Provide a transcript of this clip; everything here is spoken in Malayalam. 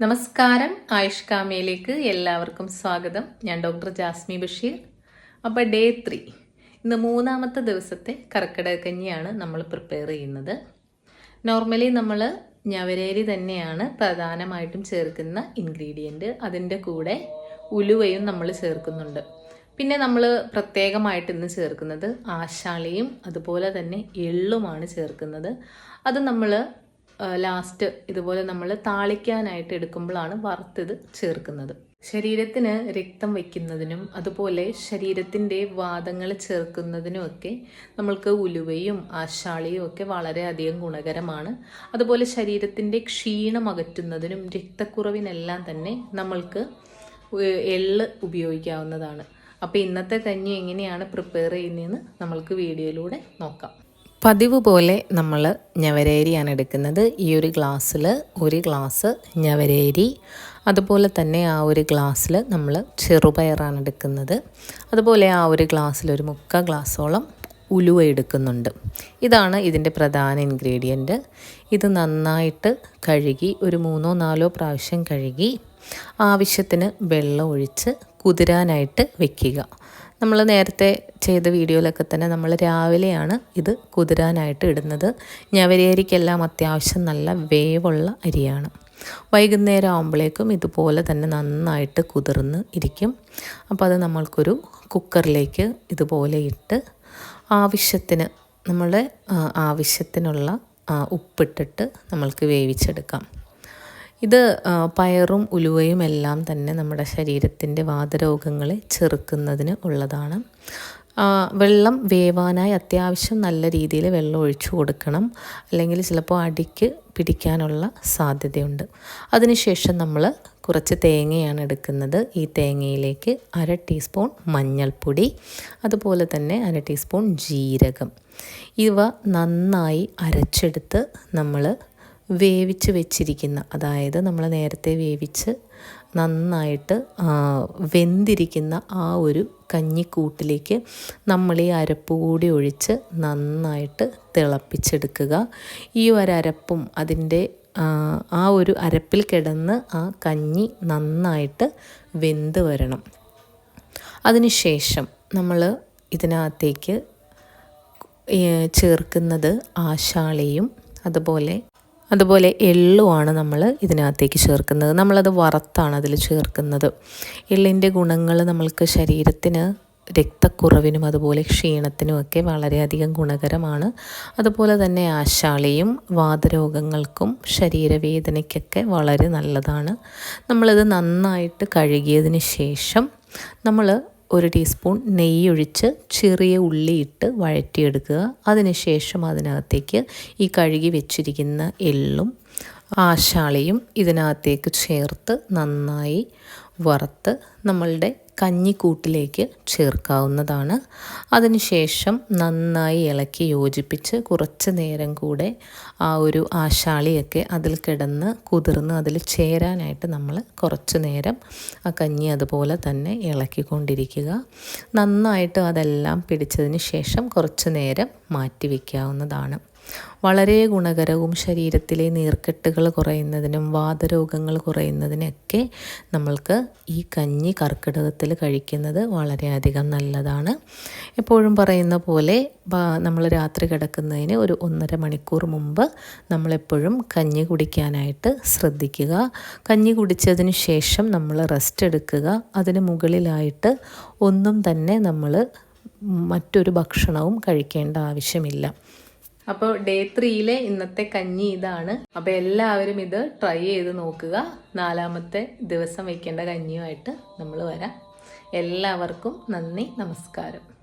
നമസ്കാരം. ആയുഷ് കാമയിലേക്ക് എല്ലാവർക്കും സ്വാഗതം. ഞാൻ ഡോക്ടർ ജാസ്മി ബഷീർ. അപ്പോൾ ഡേ ത്രീ. ഇന്ന് മൂന്നാമത്തെ ദിവസത്തെ കറക്കട കഞ്ഞിയാണ് നമ്മൾ പ്രിപ്പയർ ചെയ്യുന്നത്. നോർമലി നമ്മൾ ഞവരേരി തന്നെയാണ് പ്രധാനമായിട്ടും ചേർക്കുന്ന ഇൻഗ്രീഡിയന്റ് അതിന്റെ കൂടെ ഉലുവയും നമ്മൾ ചേർക്കുന്നുണ്ട്. പിന്നെ നമ്മൾ പ്രത്യേകമായിട്ട് ഇന്ന് ചേർക്കുന്നത് ആശാളിയും അതുപോലെ തന്നെ എള്ളുമാണ് ചേർക്കുന്നത്. അത് നമ്മൾ ലാസ്റ്റ് ഇതുപോലെ നമ്മൾ താളിക്കാനായിട്ട് എടുക്കുമ്പോഴാണ് വറുത്തത് ചേർക്കുന്നത്. ശരീരത്തിന് രക്തം വയ്ക്കുന്നതിനും അതുപോലെ ശരീരത്തിന്റെ വാദങ്ങൾ ചേർക്കുന്നതിനുമൊക്കെ നമ്മൾക്ക് ഉലുവയും ആശാളിയും ഒക്കെ വളരെയധികം ഗുണകരമാണ്. അതുപോലെ ശരീരത്തിന്റെ ക്ഷീണം അകറ്റുന്നതിനും രക്തക്കുറവിനെല്ലാം തന്നെ നമ്മൾക്ക് എള്ള് ഉപയോഗിക്കാവുന്നതാണ്. അപ്പോൾ ഇന്നത്തെ കഞ്ഞി എങ്ങനെയാണ് പ്രിപ്പയർ ചെയ്യുന്നതെന്ന് നമ്മൾക്ക് വീഡിയോയിലൂടെ നോക്കാം. പതിവ് പോലെ നമ്മൾ ഞവരേരിയാണ് എടുക്കുന്നത്. ഈ ഒരു ഗ്ലാസ്സിൽ ഒരു ഗ്ലാസ് ഞവരേരി. അതുപോലെ തന്നെ ആ ഒരു ഗ്ലാസ്സിൽ നമ്മൾ ചെറുപയറാണ് എടുക്കുന്നത്. അതുപോലെ ആ ഒരു ഗ്ലാസ്സിൽ ഒരു മുക്കാൽ ഗ്ലാസ്സോളം ഉലുവ എടുക്കുന്നുണ്ട്. ഇതാണ് ഇതിന്റെ പ്രധാന ഇൻഗ്രീഡിയന്റ് ഇത് നന്നായിട്ട് കഴുകി ഒരു മൂന്നോ നാലോ പ്രാവശ്യം കഴുകി ആവശ്യത്തിന് വെള്ളം ഒഴിച്ച് കുതിരാനായിട്ട് വെക്കുക. നമ്മൾ നേരത്തെ ചെയ്ത വീഡിയോയിലൊക്കെ തന്നെ നമ്മൾ രാവിലെയാണ് ഇത് കുതിരാനായിട്ട് ഇടുന്നത്. ഞവരിയരിക്കെല്ലാം അത്യാവശ്യം നല്ല വേവുള്ള അരിയാണ്. വൈകുന്നേരം ആകുമ്പോഴേക്കും ഇതുപോലെ തന്നെ നന്നായിട്ട് കുതിർന്ന് ഇരിക്കും. അപ്പോൾ അത് നമ്മൾക്കൊരു കുക്കറിലേക്ക് ഇതുപോലെ ഇട്ട് ആവശ്യത്തിന് നമ്മുടെ ആവശ്യത്തിനുള്ള ഉപ്പിട്ടിട്ട് നമ്മൾക്ക് വേവിച്ചെടുക്കാം. ഇത് പയറും ഉലുവയും എല്ലാം തന്നെ നമ്മുടെ ശരീരത്തിന്റെ വാതരോഗങ്ങളെ ചെറുക്കുന്നതിന് ഉള്ളതാണ്. വെള്ളം വേവാനായി അത്യാവശ്യം നല്ല രീതിയിൽ വെള്ളം ഒഴിച്ചു കൊടുക്കണം. അല്ലെങ്കിൽ ചിലപ്പോൾ അടിക്ക് പിടിക്കാനുള്ള സാധ്യതയുണ്ട്. അതിനുശേഷം നമ്മൾ കുറച്ച് തേങ്ങയാണ് എടുക്കുന്നത്. ഈ തേങ്ങയിലേക്ക് അര ടീസ്പൂൺ മഞ്ഞൾപ്പൊടി അതുപോലെ തന്നെ അര ടീസ്പൂൺ ജീരകം. ഇവ നന്നായി അരച്ചെടുത്ത് നമ്മൾ വേവിച്ച് വെച്ചിരിക്കുന്ന അതായത് നമ്മൾ നേരത്തെ വേവിച്ച് നന്നായിട്ട് വെന്തിരിക്കുന്ന ആ ഒരു കഞ്ഞിക്കൂട്ടിലേക്ക് നമ്മൾ ഈ അരപ്പ് കൂടി ഒഴിച്ച് നന്നായിട്ട് തിളപ്പിച്ചെടുക്കുക. ഈ ഒരു അരപ്പും അതിന്റെ ആ ഒരു അരപ്പിൽ കിടന്ന് ആ കഞ്ഞി നന്നായിട്ട് വെന്ത് വരണം. അതിനുശേഷം നമ്മൾ ഇതിനകത്തേക്ക് ചേർക്കുന്നത് ആശാളിയും അതുപോലെ അതുപോലെ എള്ളുമാണ് നമ്മൾ ഇതിനകത്തേക്ക് ചേർക്കുന്നത്. നമ്മളത് വറുത്താണ് അതിൽ ചേർക്കുന്നത്. എള്ളിന്റെ ഗുണങ്ങൾ നമ്മൾക്ക് ശരീരത്തിന് രക്തക്കുറവിനും അതുപോലെ ക്ഷീണത്തിനും ഒക്കെ വളരെയധികം ഗുണകരമാണ്. അതുപോലെ തന്നെ ആശാളിയും വാതരോഗങ്ങൾക്കും ശരീരവേദനയ്ക്കൊക്കെ വളരെ നല്ലതാണ്. നമ്മളിത് നന്നായിട്ട് കഴുകിയതിന് ശേഷം നമ്മൾ ഒരു ടീസ്പൂൺ നെയ്യൊഴിച്ച് ചെറിയ ഉള്ളിയിട്ട് വഴറ്റിയെടുക്കുക. അതിനുശേഷം അതിനകത്തേക്ക് ഈ കഴുകി വെച്ചിരിക്കുന്ന എള്ളും ആശാളിയും ഇതിനകത്തേക്ക് ചേർത്ത് നന്നായി വറുത്ത് നമ്മളുടെ കഞ്ഞിക്കൂട്ടിലേക്ക് ചേർക്കാവുന്നതാണ്. അതിനുശേഷം നന്നായി ഇളക്കി യോജിപ്പിച്ച് കുറച്ച് നേരം കൂടെ ആ ഒരു ആശാളിയൊക്കെ അതിൽ കിടന്ന് കുതിർന്ന് അതിൽ ചേരാനായിട്ട് നമ്മൾ കുറച്ച് നേരം ആ കഞ്ഞി അതുപോലെ തന്നെ ഇളക്കിക്കൊണ്ടിരിക്കുക. നന്നായിട്ട് അതെല്ലാം പിടിച്ചതിന് ശേഷം കുറച്ച് നേരം മാറ്റി വയ്ക്കാവുന്നതാണ് വളരെ ഗുണകരവും ശരീരത്തിലെ നീർക്കെട്ടുകൾ കുറയുന്നതിനും വാതരോഗങ്ങൾ കുറയുന്നതിനൊക്കെ നമ്മൾക്ക് ഈ കഞ്ഞി കർക്കിടകത്തിൽ കഴിക്കുന്നത് വളരെയധികം നല്ലതാണ്. എപ്പോഴും പറയുന്ന പോലെ നമ്മൾ രാത്രി കിടക്കുന്നതിന് ഒരു ഒന്നര മണിക്കൂർ മുമ്പ് നമ്മളെപ്പോഴും കഞ്ഞി കുടിക്കാനായിട്ട് ശ്രദ്ധിക്കുക. കഞ്ഞി കുടിച്ചതിന് ശേഷം നമ്മൾ റെസ്റ്റ് എടുക്കുക. അതിന് മുകളിലായിട്ട് ഒന്നും തന്നെ നമ്മൾ മറ്റൊരു ഭക്ഷണവും കഴിക്കേണ്ട ആവശ്യമില്ല. അപ്പോൾ ഡേ ത്രീയിലെ ഇന്നത്തെ കഞ്ഞി ഇതാണ്. അപ്പോൾ എല്ലാവരും ഇത് ട്രൈ ചെയ്ത് നോക്കുക. നാലാമത്തെ ദിവസം വയ്ക്കേണ്ട കഞ്ഞിയുമായിട്ട് നമ്മൾ വരാം. എല്ലാവർക്കും നന്ദി നമസ്കാരം.